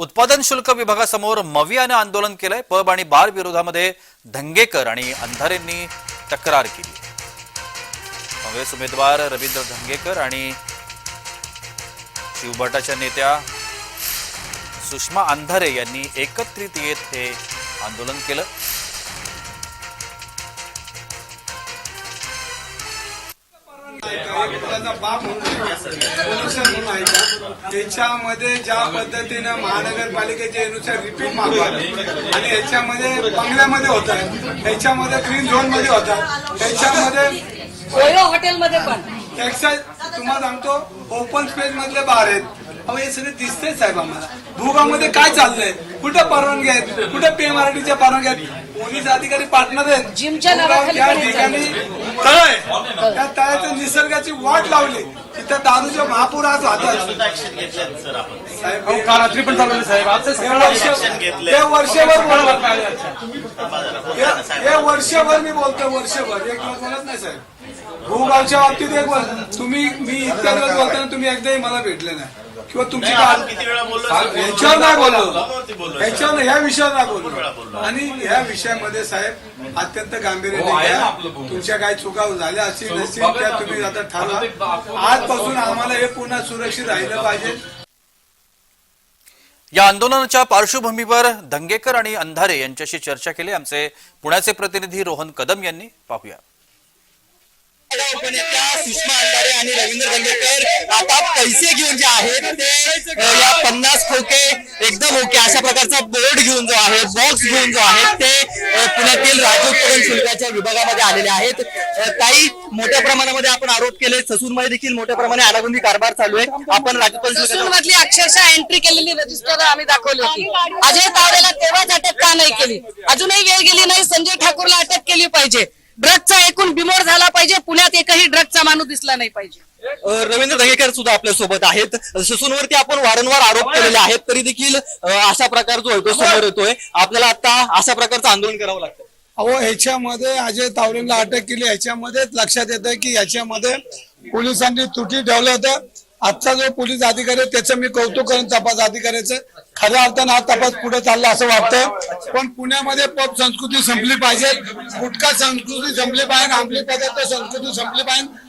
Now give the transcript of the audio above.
उत्पादन शुल्क विभागासमोर मवियानं आंदोलन केलंय. पब आणि बार विरोधामध्ये धंगेकर आणि अंधारेंनी तक्रार केली. काँग्रेस उमेदवार रवींद्र धंगेकर आणि शिवभटाच्या नेत्या सुषमा अंधारे यांनी एकत्रित येत हे आंदोलन केलं. मुलाचा बाप म्हणून आहे. का त्याच्यामध्ये ज्या पद्धतीनं महानगरपालिकेचे नुसार रिपीट मागवा. आणि याच्यामध्ये बंगल्यामध्ये होतात याच्यामध्ये ग्रीन झोनमध्ये होतात त्याच्यामध्ये हॉटेलमध्ये पण. एक्साइज तुम्हाला सांगतो ओपन स्पेस मधले बार आहेत. अहो हे सगळे दिसतंय साहेब आम्हाला. भूगामध्ये काय चाललंय? कुठं परवानगी आहेत? कुठं पे मराठीच्या परवानग्या आहेत? पोलीस अधिकारी पार्टनर आहेत. जिमच्या भूगाव नावाखाली त्या पण ठिकाणी तळ आहे त्या तळ्याच्या निसर्गाची वाट लावली. तिथं दारूचे महापूर आज वाहतात. साहेब हे- रात्री पण चालवले साहेब. आजचं हे वर्ष हे वर्षभर बोलत. हे- हे वर्षभर मी बोलतोय वर्षभर. एक दिवस बोलत नाही साहेब. भूगावच्या बाबतीत एक बोल तुम्ही मी इतक्या दिवस बोलताना तुम्ही एकदाही मला भेटले नाही. किंवा तुमची काल किती वेळा बोललो ह्याच्यावर नाही बोललो. नाही, ह्या विषयावर नाही बोललो. आणि ह्या विषयामध्ये साहेब अत्यंत गांभीर्याने हो, घ्या. तुमच्या काही चुका झाल्या असतील नसतील त्या ना तुम्ही. आता ठरवा. आजपासून आम्हाला हे पुन्हा सुरक्षित राहिलं पाहिजे. या आंदोलनाच्या पार्श्वभूमीवर धंगेकर आणि अंधारे यांच्याशी चर्चा केली. आमचे पुण्याचे प्रतिनिधी रोहन कदम यांनी पाहूया. उपनेत्या सुषमा अंधारे आणि रवींद्र दंगेकर आता पैसे घेऊन जे आहेत ते या पन्नास खोके एकदम ओके. अशा प्रकारचा बोर्ड घेऊन जो आहे बॉक्स घेऊन जो आहे ते पुण्यातील राज्य शुल्काच्या विभागामध्ये आलेले आहेत. काही मोठ्या प्रमाणामध्ये आपण आरोप केले. ससूनमध्ये देखील मोठ्या प्रमाणे आराबंदी कारभार चालू आहे. आपण राज्य मधली अक्षरशः एंट्री केलेली रजिस्टर आम्ही दाखवली होती. अजय तावडेला तेव्हाच अटक का नाही केली? अजूनही वेळ गेली नाही. संजय ठाकूरला अटक केली पाहिजे. ड्रगचा एकूण बिमोड झाला पाहिजे. पुण्यात एकही ड्रगचा माणूस दिसला नाही पाहिजे. रवींद्र दंगेकर सुद्धा आपल्यासोबत आहेत. ससूनवरती आपण वारंवार आरोप केलेले आहेत तरी देखील अशा प्रकार जो आहे तो समोर येतोय. आपल्याला आता अशा प्रकारचं आंदोलन करावं लागतं. अहो ह्याच्यामध्ये अजय तावरेंना अटक केली. ह्याच्यामध्येच लक्षात येतं की याच्यामध्ये पोलिसांनी त्रुटी ठेवलं होतं. आजचा जो पोलीस अधिकारी आहे त्याचं मी कौतुक करेन तपास अधिकाऱ्याचं. खऱ्या अर्थानं हा तपास पुढे चालला असं वाटतं पण पुण्यामध्ये पब संस्कृती संपली पाहिजे. गुटखा संस्कृती संपली पाहिजे अंमली पदार्थ संस्कृती संपली पाहिजे.